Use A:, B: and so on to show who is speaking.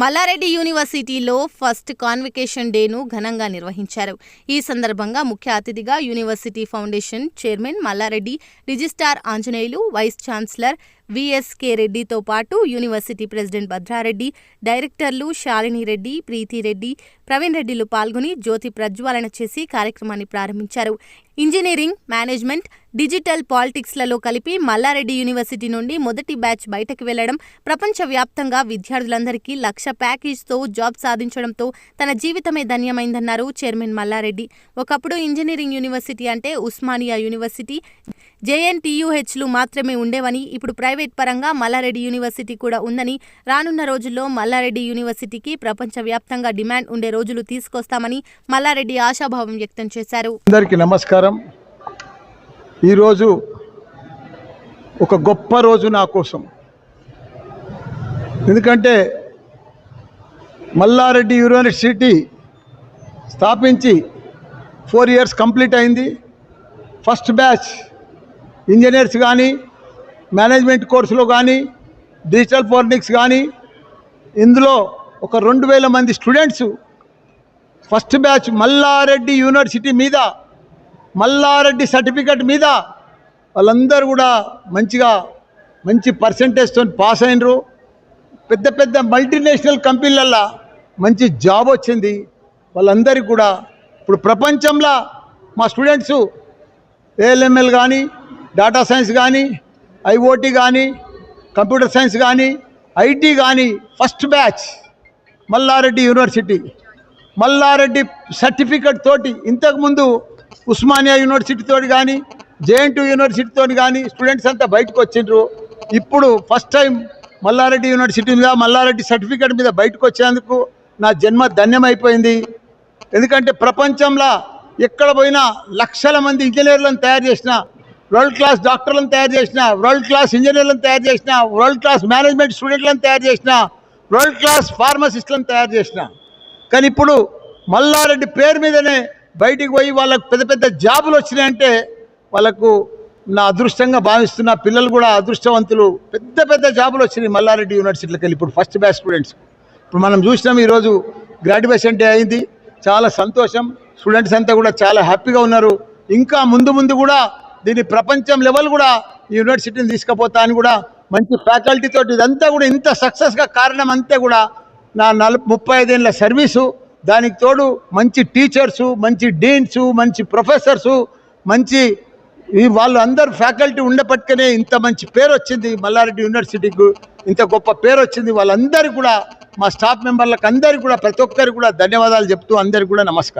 A: మల్లారెడ్డి యూనివర్సిటీలో first convocation డేను ఘనంగా నిర్వహించారు. ఈ సందర్భంగా ముఖ్య అతిథిగా university foundation chairman Malla Reddy registrar Anjaneyulu vice chancellor V S K రెడ్డితో పాటు యూనివర్సిటీ ప్రెసిడెంట్ భద్రారెడ్డి డైరెక్టర్లు శాలిని రెడ్డి ప్రీతి రెడ్డి ప్రవీణ్ రెడ్డిలు పాల్గొని జ్యోతి ప్రజ్వాలన చేసి కార్యక్రమాన్ని ప్రారంభించారు. ఇంజనీరింగ్ మేనేజ్మెంట్ డిజిటల్ పాలిటిక్స్లలో కలిపి మల్లారెడ్డి యూనివర్సిటీ నుండి మొదటి బ్యాచ్ బయటకు వెళ్ళడం ప్రపంచవ్యాప్తంగా విద్యార్థులందరికీ లక్ష ప్యాకేజ్తో జాబ్ సాధించడంతో తన జీవితమే ధన్యమైందన్నారు చైర్మన్ మల్లారెడ్డి. ఒకప్పుడు ఇంజనీరింగ్ యూనివర్సిటీ అంటే ఉస్మానియా యూనివర్సిటీ. జేఎన్టీయూహెచ్లు మాత్రమే ఉండేవని ఇప్పుడు ప్రైవేట్ పరంగా మల్లారెడ్డి యూనివర్సిటీ కూడా ఉందని రానున్న రోజుల్లో మల్లారెడ్డి యూనివర్సిటీకి ప్రపంచవ్యాప్తంగా డిమాండ్ ఉండే రోజులు తీసుకొస్తామని మల్లారెడ్డి ఆశాభావం వ్యక్తం చేశారు.
B: అందరికీ నమస్కారం. ఈరోజు ఒక గొప్ప రోజు నా కోసం. ఎందుకంటే మల్లారెడ్డి యూనివర్సిటీ స్థాపించి ఫోర్ ఇయర్స్ కంప్లీట్ అయింది. ఫస్ట్ బ్యాచ్ ఇంజనీర్స్ కానీ మేనేజ్మెంట్ కోర్సులో కానీ డిజిటల్ ఫోర్నిక్స్ కానీ ఇందులో ఒక రెండు వేల మంది students first batch Malla Reddy university మీద మల్లారెడ్డి సర్టిఫికెట్ మీద వాళ్ళందరూ కూడా మంచిగా మంచి పర్సంటేజ్తో పాస్ అయినరు. పెద్ద పెద్ద మల్టీనేషనల్ కంపెనీలల్లో మంచి జాబ్ వచ్చింది. వాళ్ళందరికీ కూడా ఇప్పుడు ప్రపంచంలో మా students A L M L కానీ డాటా సైన్స్ కానీ ఐఓటీ కానీ కంప్యూటర్ సైన్స్ కానీ ఐటీ కానీ first batch Malla Reddy university Malla Reddy certificate తోటి ఇంతకుముందు ఉస్మానియా యూనివర్సిటీతో కానీ జేఎన్టీ యూనివర్సిటీతో కానీ స్టూడెంట్స్ అంతా బయటకు వచ్చిండ్రు. ఇప్పుడు ఫస్ట్ టైం మల్లారెడ్డి యూనివర్సిటీ మీద మల్లారెడ్డి సర్టిఫికెట్ మీద బయటకు వచ్చేందుకు నా జన్మ ధన్యమైపోయింది. ఎందుకంటే ప్రపంచంలో ఎక్కడ పోయినా లక్షల మంది ఇంజనీర్లను తయారు చేసిన వరల్డ్ క్లాస్ డాక్టర్లను తయారు చేసిన వరల్డ్ క్లాస్ ఇంజనీర్లను తయారు చేసిన వరల్డ్ క్లాస్ మేనేజ్మెంట్ స్టూడెంట్లను తయారు చేసిన వరల్డ్ క్లాస్ ఫార్మసిస్ట్లను తయారు చేసిన కానీ ఇప్పుడు మల్లారెడ్డి పేరు మీదనే బయటికి పోయి వాళ్ళకు పెద్ద పెద్ద జాబులు వచ్చినాయంటే వాళ్ళకు నా అదృష్టంగా భావిస్తున్న పిల్లలు కూడా అదృష్టవంతులు పెద్ద పెద్ద జాబులు వచ్చినాయి మల్లారెడ్డి యూనివర్సిటీలకు వెళ్ళి. ఇప్పుడు ఫస్ట్ బ్యాచ్ స్టూడెంట్స్ ఇప్పుడు మనం చూసినాం ఈరోజు గ్రాడ్యుయేషన్ డే అయింది. చాలా సంతోషం. స్టూడెంట్స్ అంతా కూడా చాలా హ్యాపీగా ఉన్నారు. ఇంకా ముందు ముందు కూడా దీని ప్రపంచం లెవెల్ కూడా ఈ యూనివర్సిటీని తీసుకుపోతా అని కూడా మంచి ఫ్యాకల్టీతో ఇదంతా కూడా ఇంత సక్సెస్గా కారణం అంతే కూడా నా నల ముప్పై ఐదేళ్ళ సర్వీసు దానికి తోడు మంచి టీచర్సు మంచి డీన్స్ మంచి ప్రొఫెసర్సు మంచి ఈ వాళ్ళు అందరు ఫ్యాకల్టీ ఉండపట్టుకనే ఇంత మంచి పేరు వచ్చింది మల్లారెడ్డి యూనివర్సిటీకి. ఇంత గొప్ప పేరు వచ్చింది వాళ్ళందరికీ కూడా మా స్టాఫ్ మెంబర్లకు అందరికీ కూడా ప్రతి ఒక్కరికి కూడా ధన్యవాదాలు చెప్తూ అందరికీ కూడా నమస్కారం.